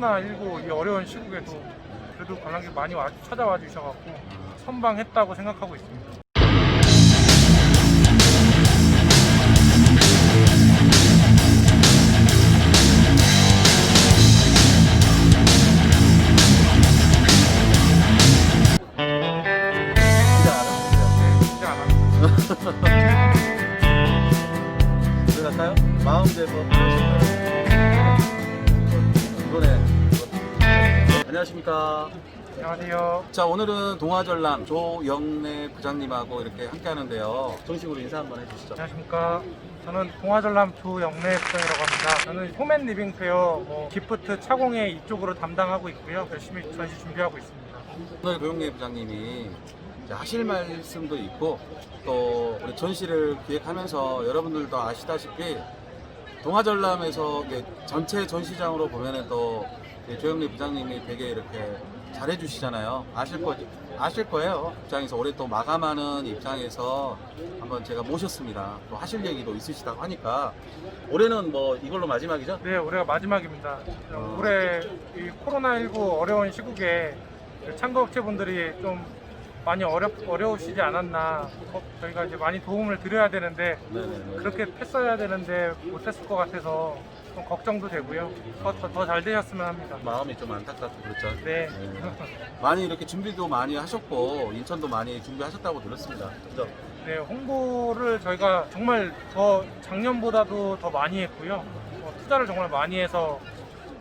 코로나19 이 어려운 시국에도 그래도 관람객 많이 와, 찾아와 주셔갖고 선방했다고 생각하고 있습니다. 들어갈까요? 마음 제법 이번에 안녕하십니까. 안녕하세요. 자 오늘은 동화전람 조영래 부장님하고 이렇게 함께 하는데요. 정식으로 인사 한번 해주시죠. 안녕하십니까. 저는 동화전람 조영래 부장이라고 합니다. 저는 호맨 리빙 페어, 뭐 기프트 차공회 이쪽으로 담당하고 있고요. 열심히 전시 준비하고 있습니다. 오늘 조영래 부장님이 이제 하실 말씀도 있고 또 우리 전시를 기획하면서 여러분들도 아시다시피 동화전람에서 이게 전체 전시장으로 보면은 또 조영래 부장님이 되게 이렇게 잘해주시잖아요. 아실 거 아실 거예요. 입장에서 올해 또 마감하는 입장에서 한번 제가 모셨습니다. 또 하실 얘기도 있으시다고 하니까 올해는 뭐 이걸로 마지막이죠? 네, 올해가 마지막입니다. 어. 올해 이 코로나19 어려운 시국에 참가업체분들이 좀 많이 어려, 어려우시지 않았나. 어, 저희가 이제 많이 도움을 드려야 되는데, 네네네. 그렇게 했어야 되는데 못했을 것 같아서 좀 걱정도 되고요. 더 잘 되셨으면 합니다. 마음이 좀 안타깝고 그렇죠. 네. 많이 이렇게 준비도 많이 하셨고 인천도 많이 준비하셨다고 들었습니다. 그죠? 네, 홍보를 저희가 정말 더 작년보다도 더 많이 했고요. 어, 투자를 정말 많이 해서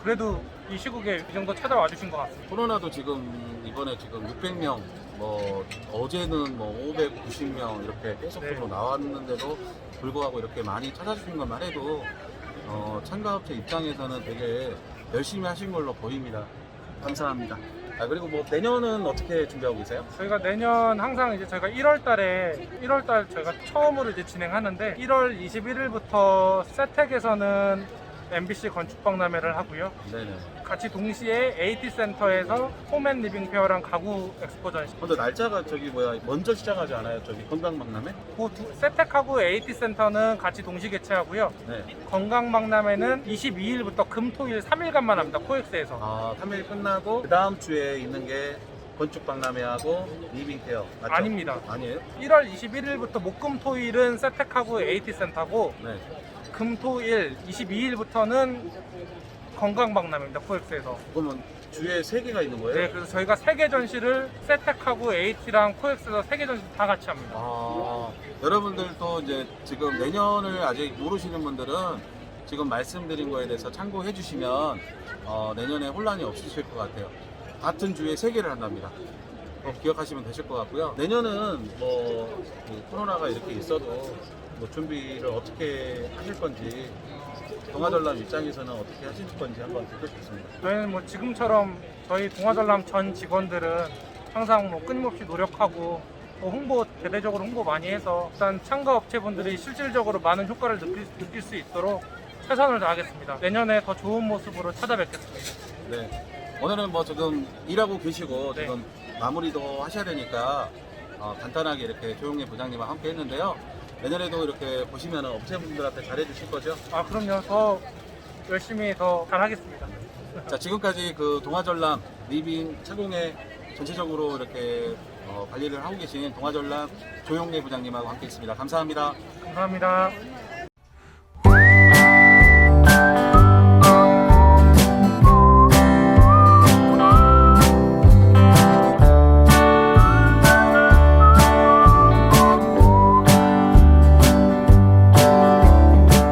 그래도 이 시국에 이 정도 찾아와 주신 것 같습니다. 코로나도 지금 이번에 지금 600명 뭐 어제는 뭐 590명 이렇게 계속적으로 네. 나왔는데도 불구하고 이렇게 많이 찾아주신 것만 해도 어, 참가업체 입장에서는 되게 열심히 하신 걸로 보입니다. 감사합니다. 아 그리고 뭐 내년은 어떻게 준비하고 계세요? 저희가 내년 항상 이제 저희가 1월 달에 1월 달 저희가 처음으로 이제 진행하는데 1월 21일부터 세택에서는 MBC 건축박람회를 하고요. 네네. 같이 동시에 AT 센터에서 홈앤 리빙 페어랑 가구 엑스포 전시. 근데 날짜가 저기 뭐야 먼저 시작하지 않아요? 저기 건강박람회? 그 두- 세택하고 AT 센터는 같이 동시 개최하고요. 네. 건강박람회는 22일부터 금, 토, 일 3일간만 합니다. 코엑스에서. 아, 3일 끝나고 그 다음 주에 있는 게 건축 박람회하고 리빙 케어 맞죠? 아닙니다. 아니에요? 1월 21일부터 목금, 토일은 세택하고 AT 센터고 네. 금, 토, 일 22일부터는 건강박람회입니다. 코엑스에서. 그러면 주에 세 개가 있는 거예요? 네, 그래서 저희가 세개 전시를 세택하고 AT랑 코엑스에서 세개 전시 다 같이 합니다. 아, 여러분들도 이제 지금 내년을 아직 모르시는 분들은 지금 말씀드린 거에 대해서 참고해 주시면 어, 내년에 혼란이 없으실 것 같아요. 같은 주에 세 개를 한답니다. 꼭 기억하시면 되실 것 같고요. 내년은 뭐 그 코로나가 이렇게 있어도 뭐 준비를 어떻게 하실 건지 동아전람 입장에서는 어떻게 하실 건지 한번 듣고 싶습니다. 저희는 뭐 지금처럼 저희 동아전람 전 직원들은 항상 뭐 끊임없이 노력하고 또 홍보 대대적으로 홍보 많이 해서 일단 참가 업체분들이 실질적으로 많은 효과를 느낄, 느낄 수 있도록 최선을 다하겠습니다. 내년에 더 좋은 모습으로 찾아뵙겠습니다. 네. 오늘은 뭐 지금 일하고 계시고 네. 지금 마무리도 하셔야 되니까 어, 간단하게 이렇게 조용히 부장님과 함께 했는데요. 내년에도 이렇게 보시면 업체분들한테 잘해주실 거죠? 아 그럼요. 더 열심히 더 잘하겠습니다. 자, 지금까지 그 동아전람 리빙 차공회 전체적으로 이렇게 어, 관리를 하고 계신 동아전람 조용래 부장님하고 함께 했습니다. 감사합니다. 감사합니다.